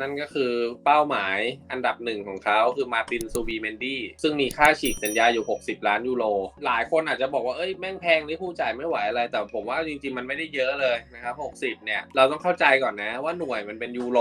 นั่นก็คือเป้าหมายอันดับหนึ่งของเขาคือมาตินซูบีเมนดี้ซึ่งมีค่าฉีกสัญญาอยู่ 60 ล้านยูโร หลายคนอาจจะบอกว่าเอ้ยแม่งแพงลิเวอร์พูลจ่ายไม่ไหวอะไร แต่ผมว่าจริงๆ มันไม่ได้เยอะเลยนะครับ 60 เนี่ย เราต้องเข้าใจก่อนนะว่าหน่วยมันเป็นยูโร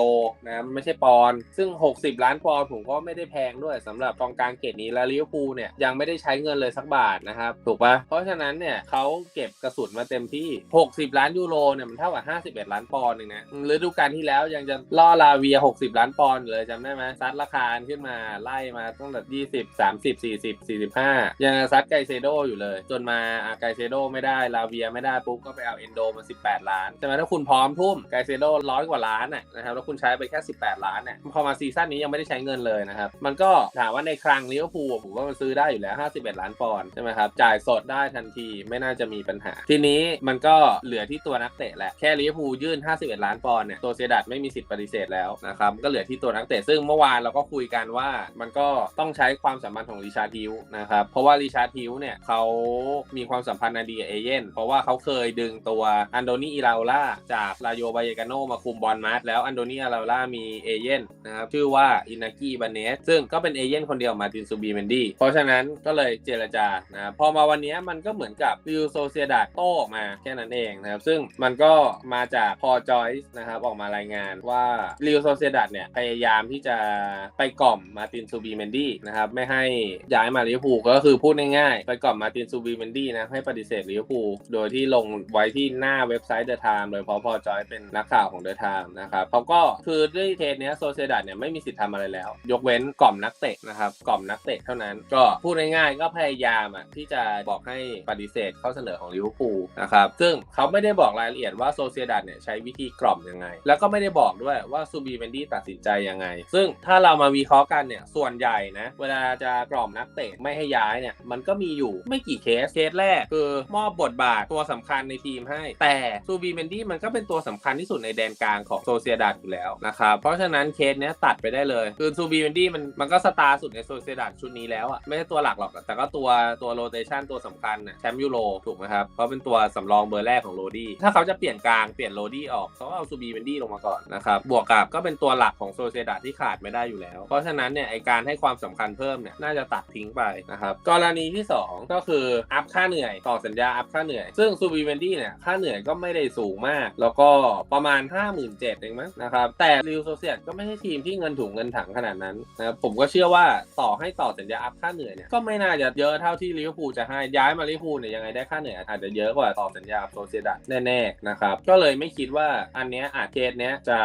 นะมันไม่ใช่ปอนซึ่ง 60 ล้านปอนผมก็ไม่ได้แพงด้วยสำหรับกองกลางเกรดนี้และลิเวอร์พูลเนี่ยยังไม่ได้ใช้เงินเลยสักบาทนะครับถูกปะเพราะฉะนั้นเนี่ยเขาเก็บกระสุนมาเต็มที่ 60 ล้านยูโรเนี่ยมันเท่ากับ 51 ล้านปอนด์เองนะฤดูกาลที่แล้วยังจะล่อลาเวีย60ล้านปอนด์อยู่เลยจำได้ไหมซัดราคาขึ้นมาไล่มาตั้งแต่20 30 40 45ยังซัดไกเซโดอยู่เลย จนมาไกเซโดไม่ได้ลาเวียไม่ได้ปุ๊บก็ไปเอาเอนโดมา18ล้านใช่ไหมถ้าคุณพร้อมทุ่มไกเซโดร้อยกว่าล้านนะครับแล้วคุณใช้ไปแค่18ล้านเนี่ยพอมาซีซั่นนี้ยังไม่ได้ใช้เงินเลยนะครับมันก็ถามว่าในครั้งลิเวอร์พูลผมว่ามันซื้อได้อยู่แล้ว51ล้านปอนด์ใช่ไหมครับจ่ายสดได้ทันทีไม่น่าจะมีปัญหา ทีนี้มันก็เหลือที่ตัวนักเตะแหละแค่ลิเวอร์พูลยื่น 51 ล้านปอนด์เนี่ยโซเซดัดไม่มีสิทธิ์ปฏิเสธแล้วนะครับก็เหลือที่ตัวนักเตะซึ่งเมื่อวานเราก็คุยกันว่ามันก็ต้องใช้ความสัมพันธ์ของริชาร์ดฮิวนะครับเพราะว่าริชาร์ดฮิวเนี่ยเขามีความสัมพันธ์อันดีกับเอเย่นเพราะว่าเขาเคยดึงตัวอันโดนีอิราล่าจากลาโยบายกาโนมาคุมบอลมาสแล้วอันโดนีอิราล่ามีเอเย่นนะครับชื่อว่าอินากิบาเนสซึ่งก็เป็นเอเย่นคนเดียวมาตินซูบีเมนดี้เพราะฉะนั้นก็เลยเจรจานะพอมาวันนี้มันก็เหมือนกับริวโซเซียดาโต้ออกมาแค่นั้นเองนะครับซึ่งมันก็มาจากพอจอยส์นะครับออกมารายงานว่าริวโซเซียดาเนี่ยพยายามที่จะไปกล่อมมาตินซูบีเมนดี้นะครับไม่ให้ย้ายมาลิเวอร์พูลก็คือพูดง่ายๆ ไปกล่อมมาตินซูบีเมนดี้นะให้ปฏิเสธลิเวอร์พูลโดยที่ลงไว้ที่หน้าเว็บไซต์เดอะไทม์โดยเพราะพอจอยเป็นนักข่าวของเดอะไทม์นะครับเขาก็คือด้วยเทสเนี้ยโซเซียดเนี่ยไม่มีสิทธิ์ทำอะไรแล้ว ยกเว้นกล่อมนักเตะนะครับกล่อมนักเตะเท่านั้น ก็พูดง่ายๆก็พยายามอะที่จะบอกให้ปฏิเสธข้อเสนอของลิเวอร์พูลนะครับซึ่งเขาไม่ได้บอกรายละเอียดว่าโซเซียดเนี่ยใช้วิธีกล่อมยังไง แล้วก็ไม่ได้บอกด้วยว่าซูบีเมนดี้ตัดสินใจยังไง ซึ่งถ้าเรามาวิเคราะห์กันเนี่ยส่วนใหญ่นะเวลาจะกล่อมนักเตะไม่ให้ย้ายเนี่ยมันก็มีอยู่ไม่กี่เคสเคสแรกคือมอบบทบาทตัวสำคัญในทีมให้ แต่ซูบีเมนดี้มันก็เป็นตัวสำคัญที่สุดในแดนกลางของโซเซียดาอยู่แล้วนะครับเพราะฉะนั้นเคสเนี้ยตัดไปได้เลยคือซูบีเมนดี้มันมันก็สตาร์สุดในโซเซียดาชุดนี้แล้วอะไม่ใช่ตัวหลักหรอกแต่ก็ตัวตัวโรเตชันตัวสำคัญน่ะแชมป์ยูโรถูกไหมครับเพราะเป็นตัวสำรองเบอร์แรกของโรดี้ถ้าเขาจะเปลี่ยนกลางเปลี่ยนโรดี้ออกเขาก็เอาซูบีเมนดี้ลงมาก่อนนะครับบวกกับก็เป็นตัวัวหลักของโซเซดาที่ขาดไม่ได้อยู่แล้ว เพราะฉะนั้นเนี่ยไอการให้ความสำคัญเพิ่มเนี่ยน่าจะตัดทิ้งไปนะครับกรณีที่ 2 ก็คืออัพค่าเหนื่อยต่อสัญญาอัพค่าเหนื่อยซึ่งซูบีเมนดี้เนี่ยค่าเหนื่อยก็ไม่ได้สูงมาก แล้วก็ประมาณ 57,000เองมั้งนะครับแต่ริวโซเซียดก็ไม่ใช่ทีมที่เงินถุงเงินถังขนาดนั้นนะครับผมก็เชื่อว่าต่อให้ต่อสัญญาอัพค่าเหนื่อยเนี่ยก็ไม่น่าจะเยอะเท่าที่ลิเวอร์พูลจะให้ย้ายมาลิเวอร์พูลเนี่ยยังไงได้ค่าเหนื่อยอาจจะเยอะกว่าต่อสัญญาโซเซียดัแน่ๆนะครับก็เลยไม่คิดว่าอันเนี้ยอาจเคสเนี้ยจะ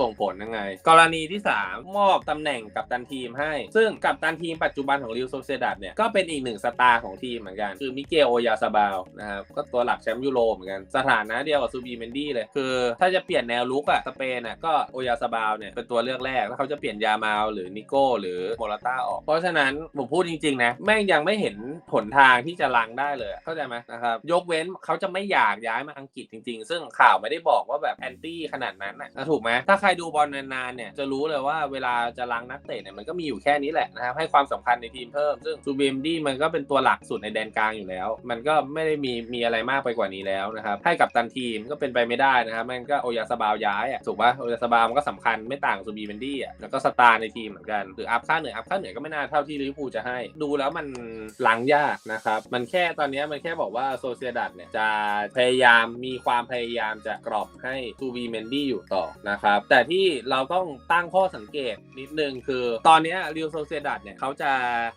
ส่งผลยังไง กรณีที่ 3 มอบตำแหน่งกับตันทีมให้ ซึ่งกับตันทีมปัจจุบันของลิวโซเซดัเนี่ยก็เป็นอีกหนึ่งสตาร์ของทีมเหมือนกัน คือมิเกลโอยาซาบาลนะครับก็ตัวหลักแชมป์ยูโรเหมือนกัน สถานะเดียวกับซูบีเมนดี้เลย คือ ถ้าจะเปลี่ยนแนวลุกอะสเปนอะก็โอยาซาบาลเนี่ยเป็นตัวเลือกแรก แล้วเขาจะเปลี่ยนยามาลหรือนิโก้หรือโมราต้าออก เพราะฉะนั้นผมพูดจริงๆนะแม่งยังไม่เห็นหนทางที่จะลังได้เลยเข้าใจไหมนะครับยกเว้นเขาจะไม่อยากย้ายมาอังกฤษจริง ๆ ซึ่งข่าวไม่ได้บอกว่าแบบแอนตี้ขนาดนั้นนะถูกไหมถ้าใครดูบอลนานๆเนี่ยจะรู้เลยว่าเวลาจะลังนักเตะเนี่ยมันก็มีอยู่แค่นี้แหละนะครับให้ความสำคัญในทีมเพิ่ม ซึ่งซูบีมดี้มันก็เป็นตัวหลักสุดในแดนกลางอยู่แล้ว มันก็ไม่ได้มีมีอะไรมากไปกว่านี้แล้วนะครับให้กับตันทีมก็เป็นไปไม่ได้นะครับมันก็โอยาสบาวย้ายอะถูกป่ะโอยาสบาวมันก็สำคัญไม่ต่างซูบีเมนดี้อะแล้วก็สตาร์ในทีมเหมือนกันหรืออัพค่าเหนื่อยอัพค่าเหนื่อยก็ไม่น่าเท่าที่ลิเวอร์พูลจะให้ ดูแล้วมันหลังยากนะครับมันแค่ตอนนี้มันแค่บอกว่าโซเซียดัตเนี่ยจะพยายามมีความพยายามจะกรอบให้ซูบีเมนดี้อยู่ต่อนะครับแต่ที่เราต้องตั้งข้อสังเกตนิดนึงคือ ตอนนี้ริวโซเซดัตเนี่ยเขาจะ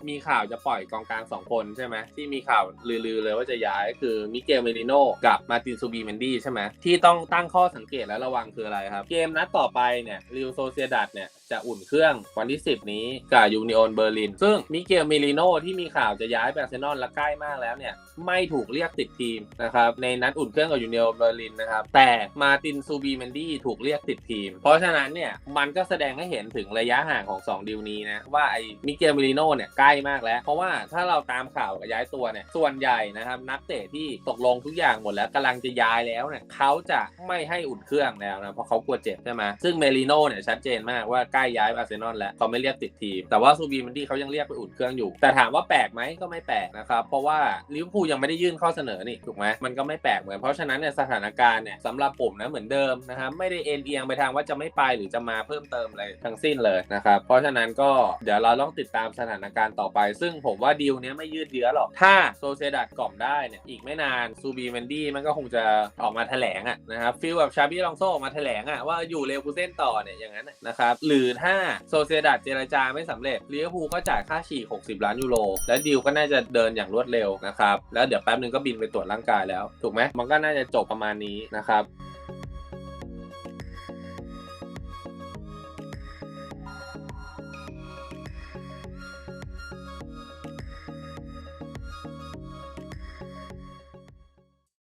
มีข่าวจะปล่อยกองกลาง 2 คนใช่ไหมที่มีข่าวลือๆเลยว่าจะย้ายคือมิเกลเมริโนกับมาตินซูบีเมนดี้ใช่ไหมที่ต้องตั้งข้อสังเกตและระวังคืออะไรครับ เกมนัดต่อไปเนี่ยริวโซเซดัตเนี่ยจะอุ่นเครื่องวันที่ 10 นี้กับยูนิโอนเบอร์ลิน ซึ่งมิเกลเมริโนที่มีข่าวจะย้ายไปอาร์เซนอลและใกล้มากแล้วเนี่ย ไม่ถูกเรียกติดทีมนะครับในนัดอุ่นเครื่องกับยูนิโอนเบอร์ลินนะครับ แต่มาตินซูบีเมนดี้ถูกเรียกติดทีม เพราะฉะนั้นเนี่ย มันก็แสดงให้เห็นถึงระยะห่างของ 2 ดิวนี้นะ ว่าไอ้มิเกลเมริโนเนี่ยใกล้มากแล้ว เพราะว่าถ้าเราตามข่าวย้ายตัวเนี่ยส่วนใหญ่นะครับนักเตะที่ตกลงทุกอย่างหมดแล้วกำลังจะย้ายแล้วเนี่ยเขาจะไม่ให้อุ่นเครื่องแล้วนะเพราะเขากลัวเจ็บใช่ไหมซึ่งเมริโนเนี่ยชัดเจนมากว่าล้ย้ายอาร์เซนอลแล้วเขาไม่เรียกติดทีม แต่ว่าซูบีมันดี้เขายังเรียกไปอุ่นเครื่องอยู่ แต่ถามว่าแปลกไหมก็ไม่แปลกนะครับ เพราะว่าลิเวอร์พูลยังไม่ได้ยื่นข้อเสนอนี่ถูกไหมมันก็ไม่แปลกเหมือนเพราะฉะนั้นเนี่ยสถานการณ์เนี่ยสำหรับผมนะเหมือนเดิมนะครับไม่ได้เอ็นเอียงไปทางว่าจะไม่ไปหรือจะมาเพิ่มเติมอะไรทั้งสิ้นเลยนะครับเพราะฉะนั้นก็เดี๋ยวเราต้องติดตามสถานการณ์ต่อไป ซึ่งผมว่าดีลเนี้ยไม่ยืดเยื้อหรอกถ้าโซเซดัดกล่อมได้เนี่ยอีกไม่นานซูบีเมนดี้มันก็คงจะออกมาแถลงอะนะครับฟีลแบบชาบี้ลองโซออกมาแถลงอะว่าอยู่เลวกูเส้นต่อเนี่ยอย่างนั้นนะนะครับหรือถ้าโซเซดัดเจรจาไม่สำเร็จลิเวอร์พูลก็จ่ายค่าฉีก 60 ล้านยูโร และดีลก็น่าจะเดินอย่างรวดเร็วนะครับ แล้วเดี๋ยวแป๊บนึงก็บินไปตรวจร่างกายแล้ว ถูกไหมมันก็น่าจะจบประมาณนี้นะครับ